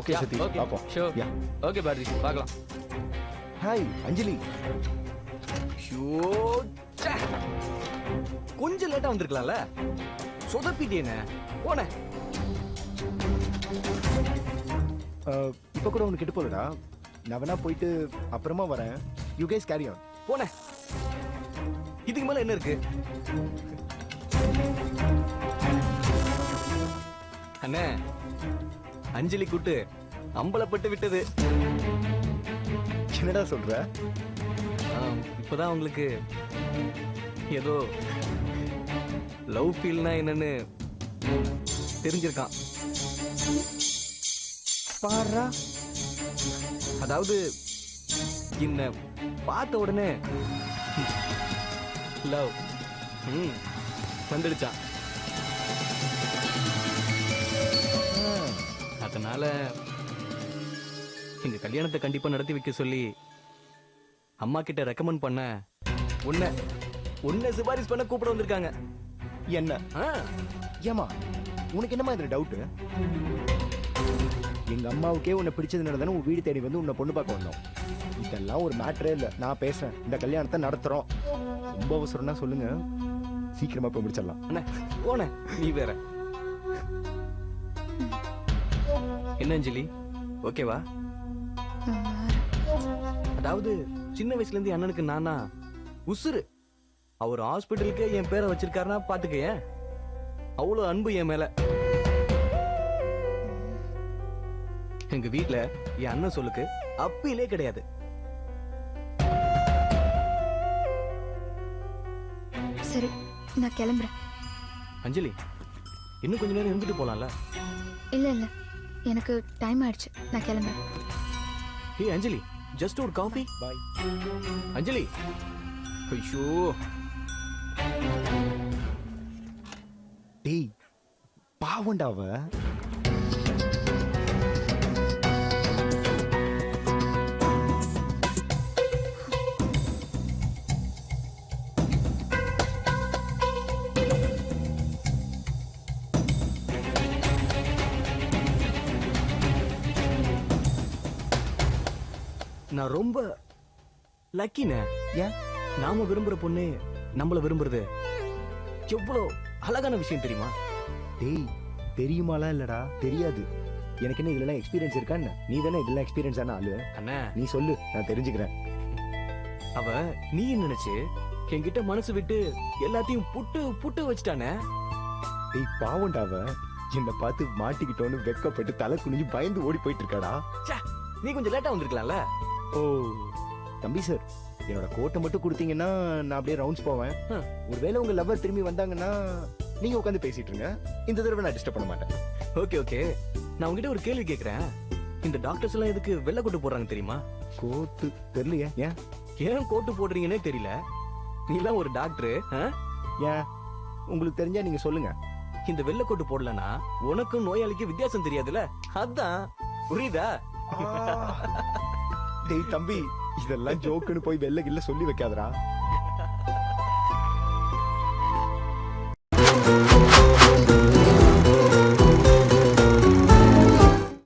Okay சத்தி பாப்போம் sure yeah okay Bharathi பார்க்கலாம் hi அஞ்சலி show ச்சே. கொஞ்சம் லேட்டா வந்திருக்கலாம்ல? சொதப்பிட்டேனே போனே. இப்ப கூட உனக்கு கெட்டு போலடா நான் வேணா போயிட்டு அப்புறமா வரேன். யூ கேஸ் கேரி ஆன் போனே. இதுக்கு மேல என்ன இருக்கு? அண்ணே. அஞ்சலி கூட்டு அம்பலப்பட்டு விட்டது. என்னடா சொல்ற? ஆம், இப்பதான் உங்களுக்கு ஏதோ லவ் ஃபீல்னா என்னன்னு தெரிஞ்சிருக்கான். பாரா. அதாவது என்ன பார்த்த உடனே லவ். ம் வந்துடுச்சான். அதனால இந்த கல்யாணத்தை கண்டிப்பா நடத்தி வைக்க சொல்லி அம்மா கிட்ட ரெக்கமெண்ட் பண்ண உன்னை உன்னை சிபாரிசு பண்ண கூப்பிட வந்திருக்காங்க. என்ன? ஏமா உனக்கு என்னமா இதுல டவுட் எங்க அம்மாவுக்கே உன்னை பிடிச்சதுனால தானே உன் வீடு தேடி வந்து உன்னை பொண்ணு பார்க்க வந்தோம். இதெல்லாம் ஒரு மேட்டரே இல்ல. நான் பேசுறேன். இந்த கல்யாணத்தை நடத்துறோம். ரொம்ப அவசரம்னா சொல்லுங்க. சீக்கிரமா போய் முடிச்சிடலாம். அண்ணே போன நீ வேற. என்ன அஞ்சலி? ஓகேவா? அதாவது சின்ன வயசுல இருந்து அண்ணனுக்கு நானா உசுரு அவர் ஹாஸ்பிட்டலுக்கு என் பேரை வச்சிருக்காருன்னா பாத்துக்க ஏன்? அவ்வளவு அன்பு என் மேல. எங்க வீட்ல என் அண்ணன் சொல்லுக்கு அப்பிலே கிடையாது. சரி நான் கிளம்புறேன். அஞ்சலி இன்னும் கொஞ்ச நேரம் இருந்துட்டு போலாம்ல? இல்ல இல்ல. எனக்கு டைம் ஆயிடுச்சு. நான் கிளம்புறேன். ஏய் அஞ்சலி ஜஸ்ட் ஒரு காஃபி பாய் அஞ்சலி ஐயோ. டேய் பாவண்டா நான் ரொம்ப லக்கினே ஏன்? நாம விரும்புற பொண்ணு நம்மள விரும்புறது. எவ்வளோ அழகான விஷயம் தெரியுமா? டேய் தெரியுமாலாம் இல்லடா தெரியாது. எனக்கு என்ன இதெல்லாம் எக்ஸ்பீரியன்ஸ் இருக்கான்னு? நீ தானே இதெல்லாம் எக்ஸ்பீரியன்ஸ் ஆன ஆளு? அண்ணா. நீ சொல்லு நான் தெரிஞ்சுக்கிறேன். அவ நீ நினைச்சு? என்கிட்ட மனசு விட்டு எல்லாத்தையும் புட்டு புட்டு வச்சுட்டானே. டேய் பாவண்டா அவ. என்னை பார்த்து மாட்டிக்கிட்டோன்னு வெக்கப்பட்டு தலை குனிஞ்சு பயந்து ஓடி போயிட்டு இருக்காடா. நீ கொஞ்சம் லேட்டா வந்திருக்கலாம்ல. ஓ. தம்பி சார் என்னோட கோட்டை மட்டும் கொடுத்தீங்கன்னா நான் அப்படியே ரவுண்ட்ஸ் போவேன். ஒருவேளை உங்க லவ்வர் திரும்பி வந்தாங்கன்னா நீங்க உட்காந்து பேசிட்டு இருங்க. இந்த தடவை நான் டிஸ்டர்ப் பண்ண மாட்டேன். Okay okay. நான் உங்ககிட்ட ஒரு கேள்வி கேக்குறேன். இந்த டாக்டர்ஸ் எல்லாம் எதுக்கு வெள்ளை கோட்டு போடுறாங்க தெரியுமா? கோட்டு தெரியலையே. ஏன்? ஏன் கோட்டு போடுறீங்கன்னே தெரியல. நீ எல்லாம் ஒரு டாக்டர் ஏன்? உங்களுக்கு தெரிஞ்சா நீங்க சொல்லுங்க. இந்த வெள்ளை கோட்டு போடலனா உனக்கும் நோயாளிக்கும் வித்தியாசம் தெரியாதுல்ல? அதான். புரியுதா? டேய் தம்பி இதெல்லாம் ஜோக்குன்னு போய் வெள்ளை கில்ல சொல்லி வைக்காதடா.